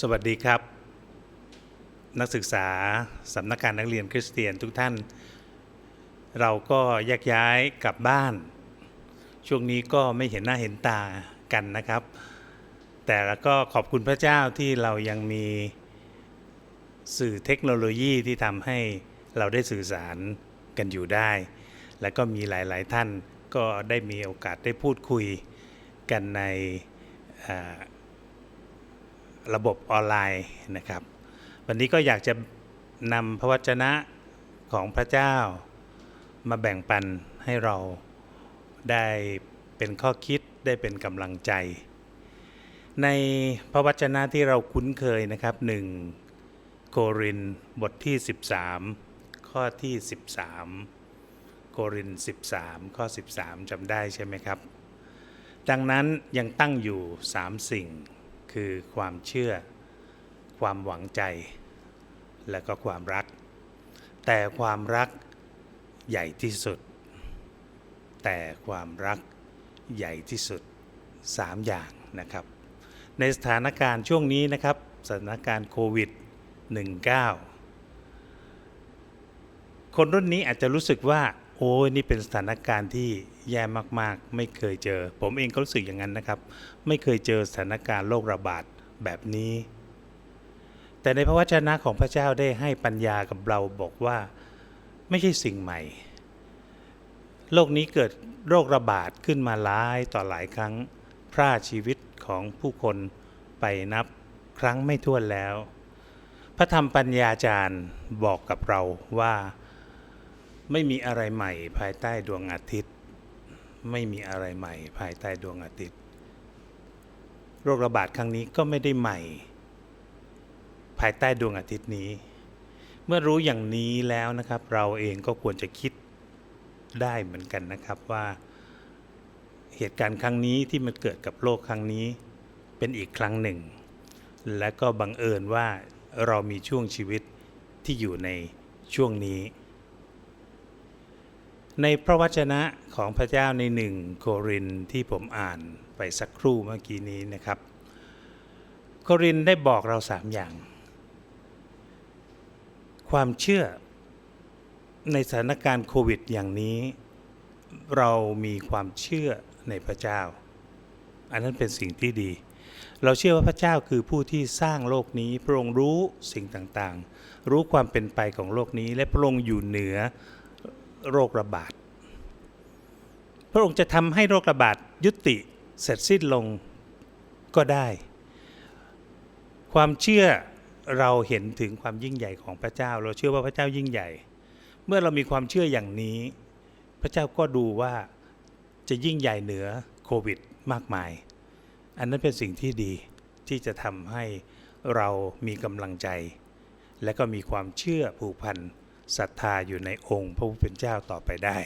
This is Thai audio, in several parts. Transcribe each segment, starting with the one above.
สวัสดีครับ นักศึกษาสำนักการนักเรียนคริสเตียนทุกท่าน เราก็แยกย้ายกลับบ้าน ช่วงนี้ก็ไม่เห็นหน้าเห็นตากันนะครับ แต่แล้วก็ขอบคุณพระเจ้าที่เรายังมีสื่อเทคโนโลยีที่ทำให้เราได้สื่อสารกันอยู่ได้ และก็มีหลาย ๆ ท่านก็ได้มีโอกาสได้พูดคุยกันใน ระบบออนไลน์นะครับ วันนี้ก็อยากจะนำพระวจนะของพระเจ้า มาแบ่งปันให้เราได้เป็นข้อคิดได้เป็นกำลังใจ ในพระวจนะที่เราคุ้นเคยนะครับหนึ่งโครินบทที่ 13 ข้อที่ 13 โครินธ์13 ข้อ 13จำได้ใช่ไหมครับ ดังนั้นยังตั้งอยู่ 3 สิ่ง คือความเชื่อ ความหวังใจ และก็ความรัก แต่ความรักใหญ่ที่สุด แต่ความรักใหญ่ที่สุด 3 อย่างนะครับ ในสถานการณ์ช่วงนี้นะครับ สถานการณ์โควิด 19คนรุ่นนี้อาจจะรู้สึกว่า โอ้ยนี่เป็นสถานการณ์ที่แย่มากๆ ไม่เคยเจอ ผมเองก็รู้สึกอย่างนั้นนะครับ ไม่เคยเจอสถานการณ์โรคระบาดแบบนี้ แต่ในพระวจนะของพระเจ้าได้ให้ปัญญากับเราบอกว่า ไม่ใช่สิ่งใหม่ โลกนี้เกิดโรคระบาดขึ้นมาหลายต่อหลายครั้งพร่าชีวิตของผู้คนไปนับครั้งไม่ถ้วนแล้ว พระธรรมปัญญาจารย์บอกกับเราว่า ไม่มีอะไรใหม่ภายใต้ดวงอาทิตย์ ไม่มีอะไรใหม่ภายใต้ดวงอาทิตย์ โรคระบาดครั้งนี้ก็ไม่ได้ใหม่ ภายใต้ดวงอาทิตย์นี้ เมื่อรู้อย่างนี้แล้วนะครับ เราเองก็ควรจะคิดได้เหมือนกันนะครับว่าเหตุการณ์ครั้งนี้ที่มันเกิดกับโลกครั้งนี้เป็นอีกครั้งหนึ่ง และก็บังเอิญว่าเรามีช่วงชีวิตที่อยู่ในช่วงนี้ ในพระวจนะของพระเจ้าในหนึ่งโครินที่ผมอ่านไปสักครู่เมื่อกี้นี้นะครับ โครินได้บอกเราสามอย่าง ความเชื่อในสถานการณ์โควิดอย่างนี้ เรามีความเชื่อในพระเจ้า อันนั้นเป็นสิ่งที่ดี เราเชื่อว่าพระเจ้าคือผู้ที่สร้างโลกนี้พระองค์รู้สิ่งต่างๆ รู้ความเป็นไปของโลกนี้และพระองค์อยู่เหนือ โรคระบาด พระองค์จะทำให้โรคระบาดยุติเสร็จสิ้นลงก็ได้ ความเชื่อเราเห็นถึงความยิ่งใหญ่ของพระเจ้า เราเชื่อว่าพระเจ้ายิ่งใหญ่ เมื่อเรามีความเชื่ออย่างนี้ พระเจ้าก็ดูว่าจะยิ่งใหญ่เหนือโควิดมากมาย อันนั้นเป็นสิ่งที่ดีที่จะทำให้เรามีกำลังใจ และก็มีความเชื่อผูกพัน ศรัทธาอยู่ในองค์พระผู้เป็นเจ้าต่อไปได้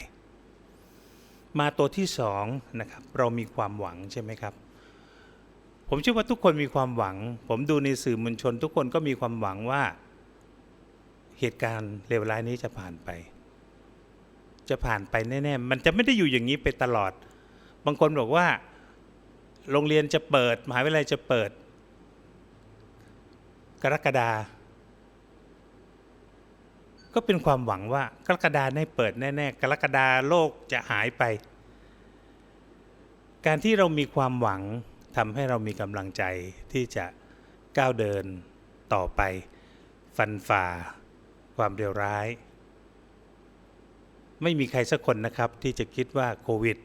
มาตัวที่สองนะครับเรามีความหวังใช่ไหมครับ ผมเชื่อว่าทุกคนมีความหวัง ผมดูในสื่อมวลชน ทุกคนก็มีความหวังว่าเหตุการณ์เลวร้ายนี้จะผ่านไป จะผ่านไปแน่ๆ มันจะไม่ได้อยู่อย่างนี้ไปตลอด บางคนบอกว่า โรงเรียนจะเปิด มหาวิทยาลัยจะเปิด กรกฎา ก็เป็นความหวังว่ากรกฎาได้เปิดแน่ๆกรกฎาโลกจะหายไป การที่เรามีความหวังทำให้เรามีกำลังใจที่จะก้าวเดินต่อไป ฟันฝ่า ความเร็วร้าย ไม่มีใครสักคนนะครับที่จะคิดว่าโควิด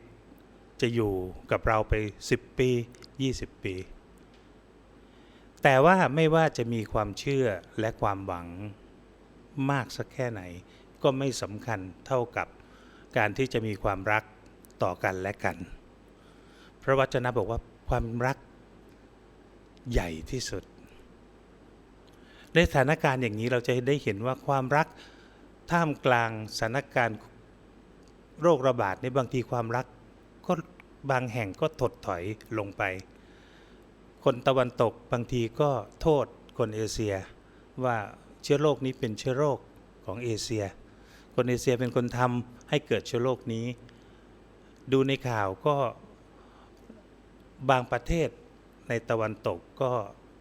จะอยู่กับเราไป 10 ปี 20 ปี แต่ว่าไม่ว่าจะมีความเชื่อและความหวัง มากสักแค่ไหน ก็ไม่สำคัญเท่ากับการที่จะมีความรักต่อกันและกัน พระวจนะบอกว่าความรักใหญ่ที่สุด ในสถานการณ์อย่างนี้เราจะได้เห็นว่าความรักท่ามกลางสถานการณ์โรคระบาดในบางทีความรักก็บางแห่งก็ถดถอยลงไป คนตะวันตกบางทีก็โทษคนเอเชียว่า เชื้อโรคนี้เป็นเชื้อโรคของเอเชีย คนเอเชียเป็นคนทำให้เกิดเชื้อโรคนี้ ดูในข่าวก็บางประเทศในตะวันตกก็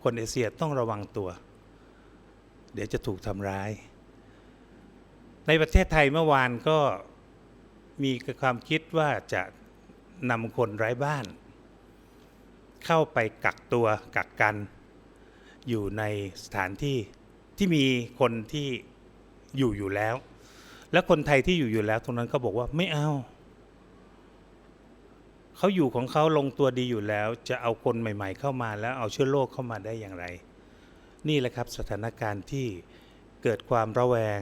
คนเอเชียต้องระวังตัว เดี๋ยวจะถูกทำร้าย ในประเทศไทยเมื่อวานก็มีความคิดว่าจะนำคนไร้บ้าน เข้าไปกักตัวกักกัน อยู่ในสถานที่ ที่มีคนที่อยู่อยู่แล้ว และคนไทยที่อยู่อยู่แล้ว ตรงนั้นก็บอกว่าไม่เอาเขาอยู่ของเขาลงตัวดีอยู่แล้ว จะเอาคนใหม่ ๆ เข้ามาแล้วเอาเชื้อโรคเข้ามาได้อย่างไร นี่แหละครับสถานการณ์ที่เกิดความระแวง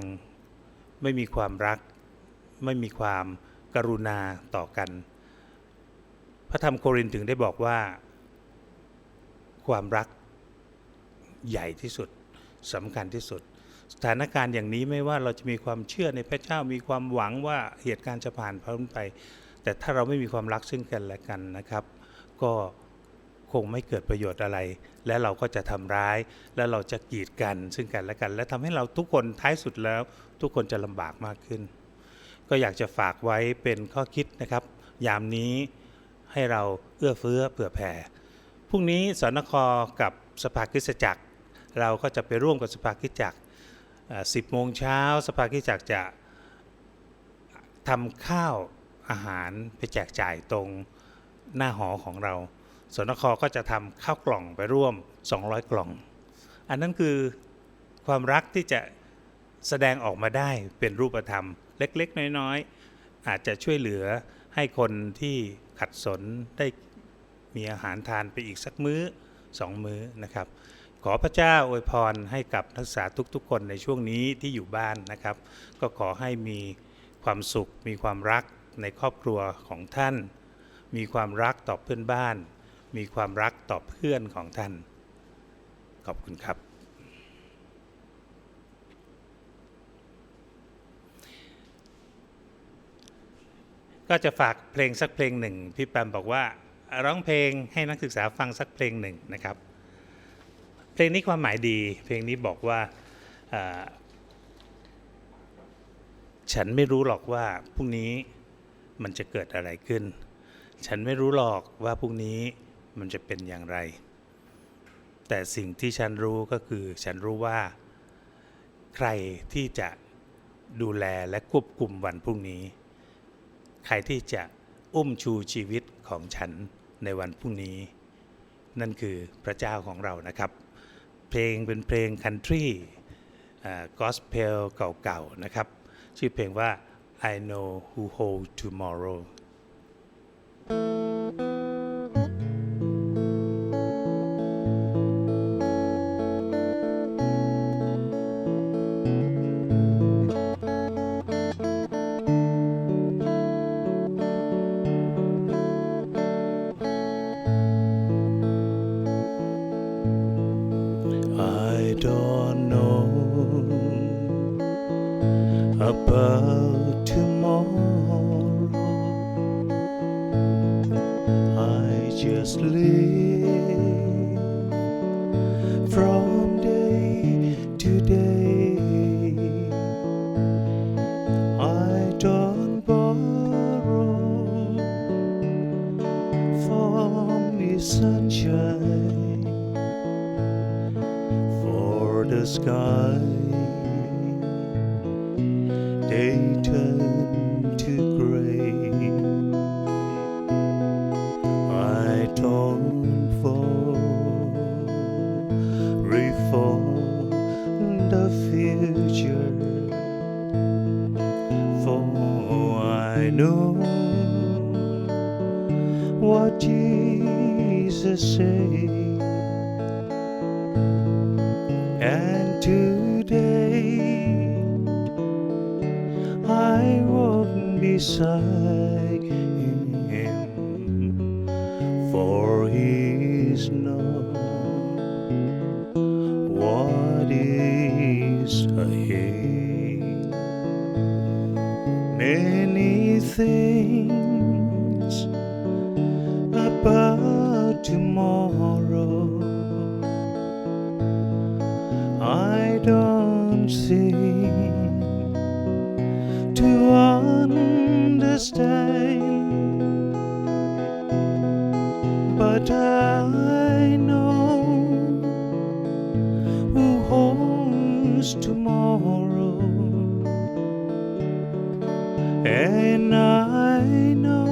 ไม่มีความรัก ไม่มีความกรุณาต่อกัน พระธรรมโครินถึงได้บอกว่า ความรักใหญ่ที่สุด สำคัญที่สุด สถานการณ์อย่างนี้ไม่ว่าเราจะมีความเชื่อในพระเจ้ามีความหวังว่าเหตุการณ์จะผ่านพ้นไป แต่ถ้าเราไม่มีความรักซึ่งกันและกันนะครับ ก็คงไม่เกิดประโยชน์อะไร และเราก็จะทำร้าย และเราจะกีดกันซึ่งกันและกัน และทำให้เราทุกคนท้ายสุดแล้ว ทุกคนจะลำบากมากขึ้น ก็อยากจะฝากไว้เป็นข้อคิดนะครับ ยามนี้ให้เราเอื้อเฟื้อเผื่อแผ่พรุ่งนี้สนคกับสภาคริสตจักร เราก็จะไปร่วมกับสภาคริสตจักร10โมงเช้าสภาคริสตจักรจะทำข้าวอาหารไปแจกจ่ายตรงหน้าหอของเราสนคก็จะทำข้าวกล่องไปร่วม 200 กล่อง อันนั้นคือความรักที่จะแสดงออกมาได้เป็นรูปธรรม เล็กๆ น้อยๆ อาจจะช่วยเหลือให้คนที่ขัดสนได้มีอาหารทานไปอีกสักมื้อสองมื้อนะครับ ขอพระเจ้าอวยพรให้กับนักศึกษาทุกๆ คนในช่วงนี้ที่อยู่บ้านนะครับ ก็ขอให้มีความสุข มีความรักในครอบครัวของท่าน มีความรักต่อเพื่อนบ้าน มีความรักต่อเพื่อนของท่าน ขอบคุณครับ ก็จะฝากเพลงสักเพลงหนึ่ง พี่แปมบอกว่าร้องเพลงให้นักศึกษาฟังสักเพลงหนึ่งนะครับ เพลงนี้ความหมายดี เพลงนี้บอกว่าอ่า ฉันไม่รู้หรอกว่าพรุ่งนี้มันจะเกิดอะไรขึ้น ฉันไม่รู้หรอกว่าพรุ่งนี้มันจะเป็นอย่างไร แต่สิ่งที่ฉันรู้ก็คือ ฉันรู้ว่า ใครที่จะดูแลและควบคุมวันพรุ่งนี้ ใครที่จะอุ้มชูชีวิตของฉันในวันพรุ่งนี้ นั่นคือพระเจ้าของเรานะครับ เพลงเป็นเพลงคันทรีกอสเพลเก่าๆนะครับ ชื่อเพลงว่า I know who hold tomorrow They turn to gray. I fall for the future. For I know what Jesus said. Beside him, for he is not what is ahead. Many things about tomorrow understand, but I know who holds tomorrow. And I know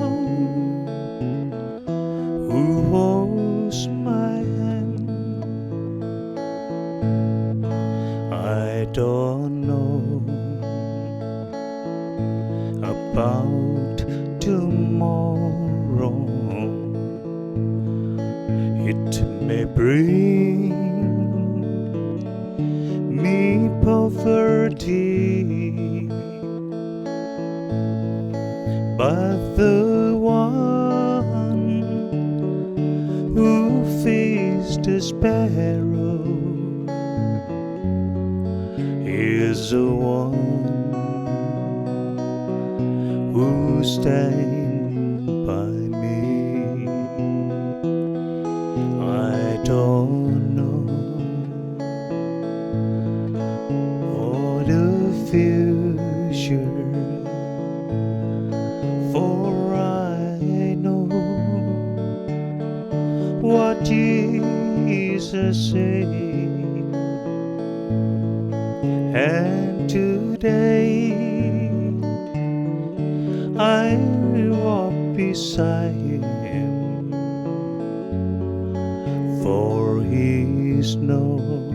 who holds my hand. I don't know about bring me poverty, but the one who feeds the sparrow is the one who stands Jesus said. And today I walk beside him, for he knows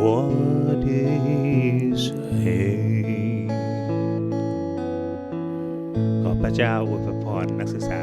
what is hate ขอพระเจ้าอวยพรนักศึกษา